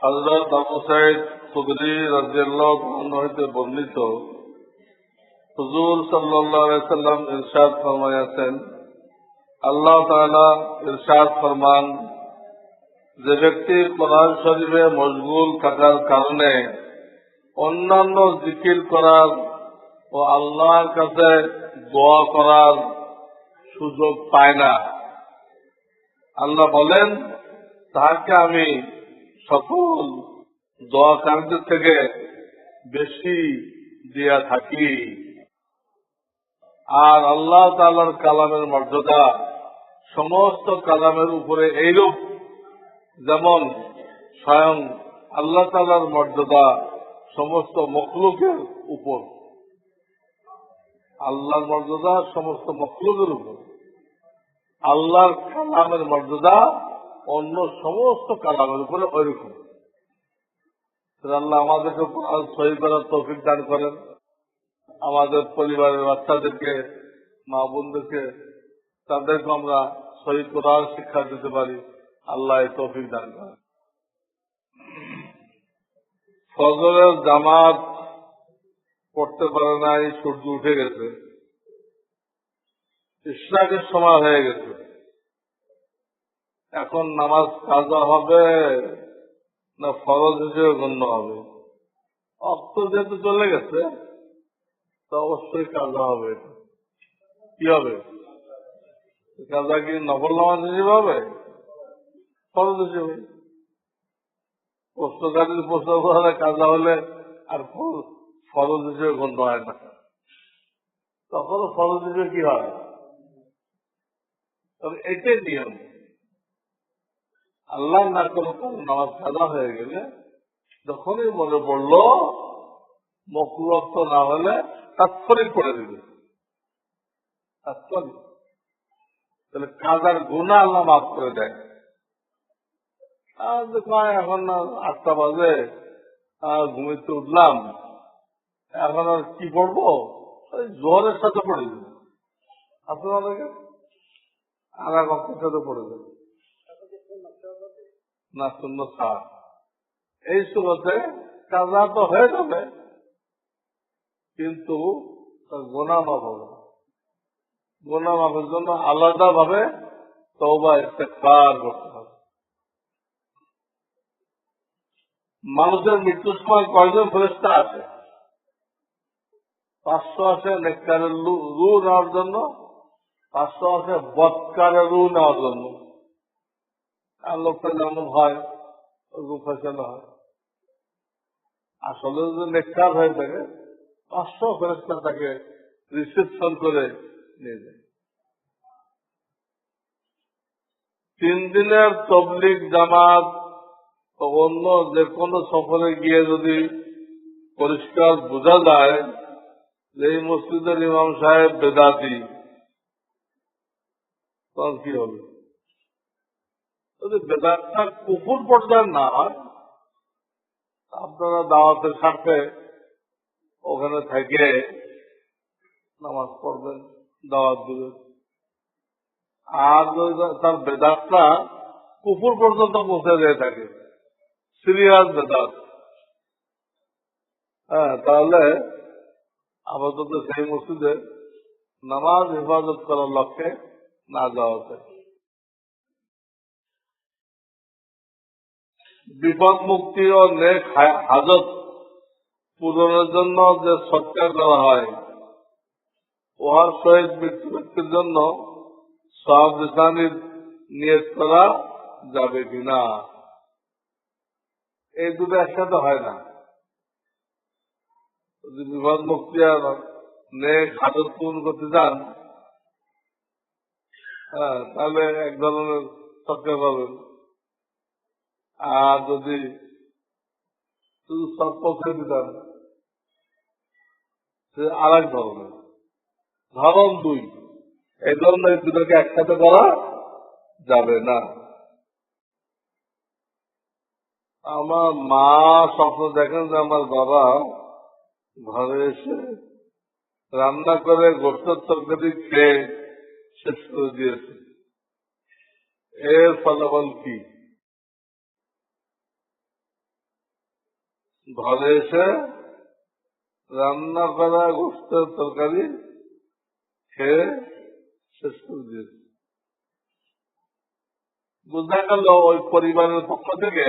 হজরত আবু সাইদ খুদরি রাজিয়াল্লাহ বর্ণিত। হুজুর সাল্লাম ইরশাদ ফরমাইয়াছেন, আল্লাহ তাআলা ইরশাদ ফরমান, যে ব্যক্তি কোরআন শরীফে মশগুল থাকার কারণে অন্যান্য জিকির করার ও আল্লাহর কাছে দোয়া করার সুযোগ পায় না। আল্লাহ বলেন, তাহাকে আমি সকল দোয়াকারীদের থেকে বেশি দিয়া থাকি। আর আল্লাহ তালার কালামের মর্যাদা সমস্ত কালামের উপরে এইরূপ। যেমন স্বয়ং আল্লাহ তালার মর্যাদা সমস্ত মখলুকের উপর। আল্লাহর মর্যাদা সমস্ত মখলুকের উপর। আল্লাহর কালামের মর্যাদা অন্য সমস্ত কালামের উপরে ওইরকম। আল্লাহ আমাদেরকে সহি করার তৌফিক দান করেন। আমাদের পরিবারের বাচ্চাদেরকে, মা বোনদেরকে তাদেরকে আমরা সহি কোরআন শিক্ষা দিতে পারি। আল্লাহ তৌফিক দান করেন। ফজরের জামাত পড়তে পারে নাই, সূর্য উঠে গেছে। ইশরাকের সময় হয়ে গেছে। এখন নামাজ কাজা হবে না ফরজ হিসেবে গণ্য হবে? অর্থ যেহেতু চলে গেছে, তো অবশ্যই কাজা হবে। কি হবে? কাজা কি নকল নামাজ হিসেবে হবে? ফরজ হিসেবে। প্রশ্নকারীর প্রশ্ন করা কাজা হলে আর ফরজ হিসেবে গণ্য হয় না। তখন ফরজ হিসেবে কি হয়? তবে এটাই নিয়ম। আল্লাহ না করে নামাজ কাজা হয়ে গেলে যখনই মনে পড়ল মকুরক্ত না হলে তাৎক্ষণিক করে দিবে। তাৎক্ষণিক। তাহলে কাজার গুণা আল্লাহ মাফ করে দেয়। এখন আটটা বাজে ঘুমিতে উঠলাম। এখন আর কি পড়ব? জোহরের সাথে পড়ে যাবে। আপনাদেরকে আর এক অক্ষের সাথে পড়ে যাবে। না শূন্য সাত এই সুরতে কাজা তো হয়ে যাবে, কিন্তু তার গোনা মাফ হবে। গোনা মাফের জন্য আলাদা ভাবে তৌবা ইস্তেকবার করতে হবে। মানুষের মৃত্যুর সময় কয়জন ফেরেস্তা আছে? পাঁচশো আছে নেককারের রু নেওয়ার জন্য, পাঁচশো আছে বৎকারের রু নেওয়ার জন্য। লোকটা যেমন হয়, ওরকম ফেসলা হয়। আসলে যদি নেককার হয়ে থাকে পাঁচশো ফেরেস্তা তাকে রিসেপশন করে নিয়ে যায়। তিন দিনের তবলিক জামাত অন্য যে কোনো সফরে গিয়ে যদি পরিষ্কার বোঝা যায় যে এই মসজিদের ইমাম সাহেব বেদাতি, তখন কি হবে? যদি বেদাতটা কুকুর পর্যায়ে না হয়, আপনারা দাওয়াতের স্বার্থে ওখানে থেকে নামাজ পড়বেন, দাওয়াত দিবেন। আর তার বেদাতটা কুকুর পর্যন্ত পৌঁছে যেয়ে থাকে, সিরিয়াস বেদাত হ্যাঁ তাহলে আপাতত সেই মসজিদে নামাজ হেফাজত করার লক্ষ্যে না যাওয়া চাই বিপদ মুক্তি ও নেক হাজত পূরণের জন্য যে সৎকার করা হয় উহার সহিত ব্যক্তির জন্য সব রিসানির নিয়ত করা যাবে কিনা। এই দুটো একসাথে হয় না। যদি বিপদ মুক্তি আর নেক হাজত পূরণ করতে চান হ্যাঁ তাহলে এক ধরনের সৎকার পাবেন। আর যদি শুধু পক্ষে দিতাম সে আর এক ধরনের। ধরন দুই, এই ধরনের এই দুটোকে একসাথে করা যাবে না। আমার মা স্বপ্ন দেখেন যে আমার বাবা ঘরে এসে রান্না করে গোষ্ঠের তরকারি খেয়ে শেষ করে দিয়েছে। এর ফলাফল কি? ঘরে এসে রান্না করা গোস্তের তরকারি খেয়ে শেষ করে দিয়েছে। বোঝা গেল ওই পরিবারের পক্ষ থেকে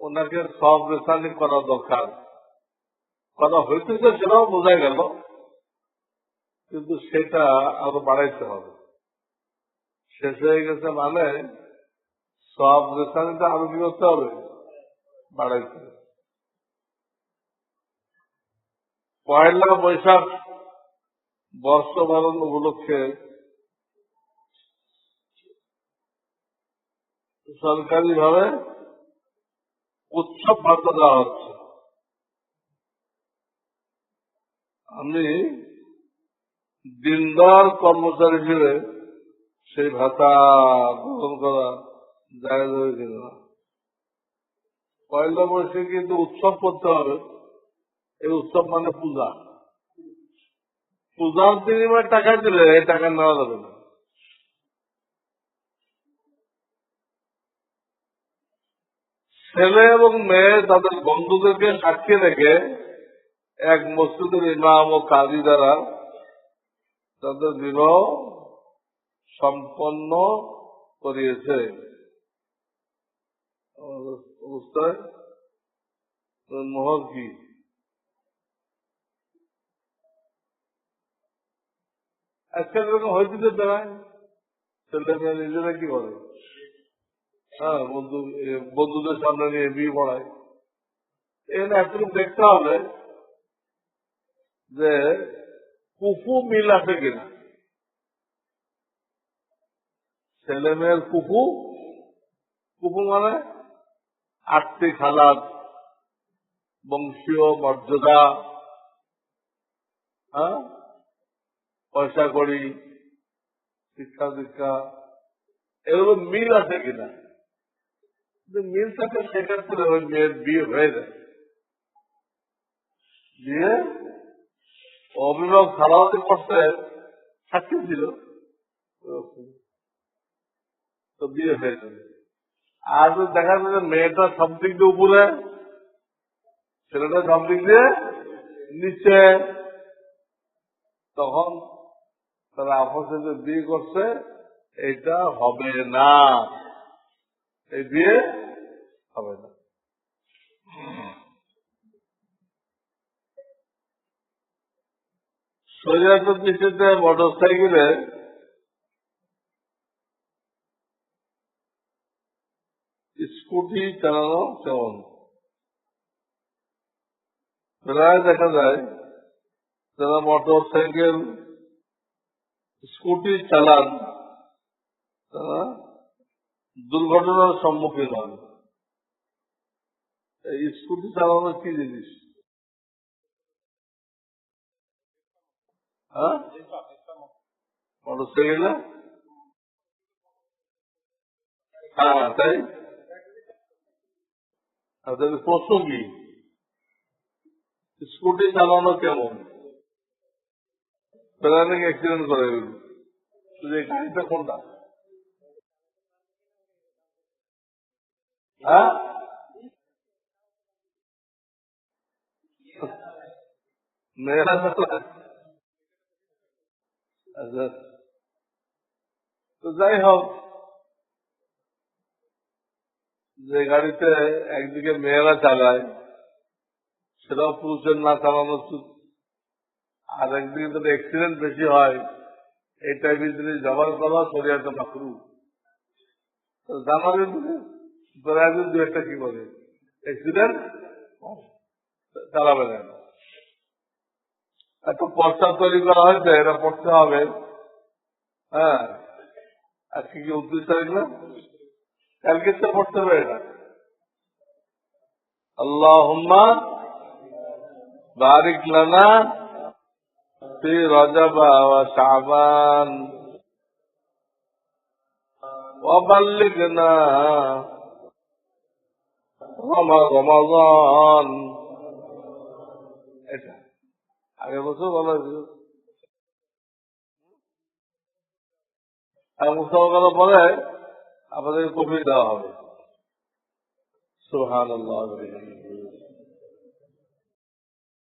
ওনাকে সব রেশানি করা দরকার। করা হইতেছে সেটাও বোঝা গেল, কিন্তু সেটা আরও বাড়াইতে হবে। শেষ হয়ে গেছে মানে সব রেশানিটা আরও কি করতে হবে। বাড়াইতে। পয়লা বৈশাখ বর্ষবরণ উপলক্ষে সরকারি ভাবে উৎসব ভাতা দেওয়া হচ্ছে আমি দিনদার কর্মচারী হিসেবে সেই ভাতা গ্রহণ করা যায় কিনা পয়লা বৈশাখে কিন্তু উৎসব করতে হবে। এই উৎসব মানে পূজা। পূজার বিনিময়ে টাকা দিলে এই টাকা নেওয়া যাবে না। ছেলে এবং মেয়ে তাদের বন্ধুদেরকে সাক্ষী রেখে এক মসজিদের ইমাম ও কাজী দ্বারা তাদের বিবাহ সম্পন্ন করিয়েছে। অবস্থায় মোহর কি আজকাল এরকম হয়েছে যে দাঁড়ায় ছেলে মেয়ে নিজেরা কি করে? হ্যাঁ বন্ধু বন্ধুদের সামনে নিয়ে বিয়ে পড়ায় এখানে একটু দেখতে হবে যে মিল আছে কিনা। ছেলে মেয়ের কুফু? কুফু মানে? আর্থিক হালাত, বংশীয় মর্যাদা হ্যাঁ? পয়সা করি শিক্ষা দীক্ষা, এগুলো মিল আছে কিনা? মিল থাকে সেক্ষেত্রে ওই মেয়ের বিয়ে হয়ে যায়। বিয়ে? অভিভাবক সালাওয়াতি করতে সাক্ষী ছিল। তো বিয়ে হয়ে যাবে। যদি দেখা যাবে যে মেয়েটা সব দিক দিয়ে উপরে, ছেলেটা সব দিক দিয়ে নিচে। তখন তারা আপসে যে বিয়ে করছে, এটা হবে না। এই বিয়ে হবে না। শরীয়তের দৃষ্টিতে মোটর সাইকেলে স্কুটি চালানো। কেমন প্রায় দেখা যায়, যারা মোটর সাইকেল স্কুটি চালান, তারা দুর্ঘটনার সম্মুখীন হন। এই স্কুটি চালানো কি জিনিস? হ্যাঁ? মোটর সাইকেলে হ্যাঁ তাই? আপনাদের প্রশ্ন কি? স্কুটি চালানো কেমন? প্রাণিক অ্যাক্সিডেন্ট করে। এগুলো যে গাড়িটা কোনটা হ্যাঁ? মেয়েরা চালায়? আচ্ছা। তো যাই হোক যে গাড়িতে একদিকে মেয়েরা চালায়, সেটাও পুরুষের না চালানো উচিত। আর একদিকে যদি অ্যাক্সিডেন্ট বেশি হয়, এই টাইপের জিনিস ব্যবহার করা শরীয়তে মাকরু জানাবেন ব্রাজিল দু একটা কি করে অ্যাক্সিডেন্ট চালাবে না। একটা পর্চা তৈরি করা হয়েছে, এটা পড়তে হবে। হ্যাঁ। আজকে কি না কালকে তো পড়তে হবে এটা আল্লাহুম্মা বারিক লানা في رجب وشعبان وبلغنا رم- رمضان এটা আগে বছর বলা হয়েছিল আর মুসলমান করার পরে আপনাদের কমিয়ে দেওয়া হবে। সোহান আল্লাহ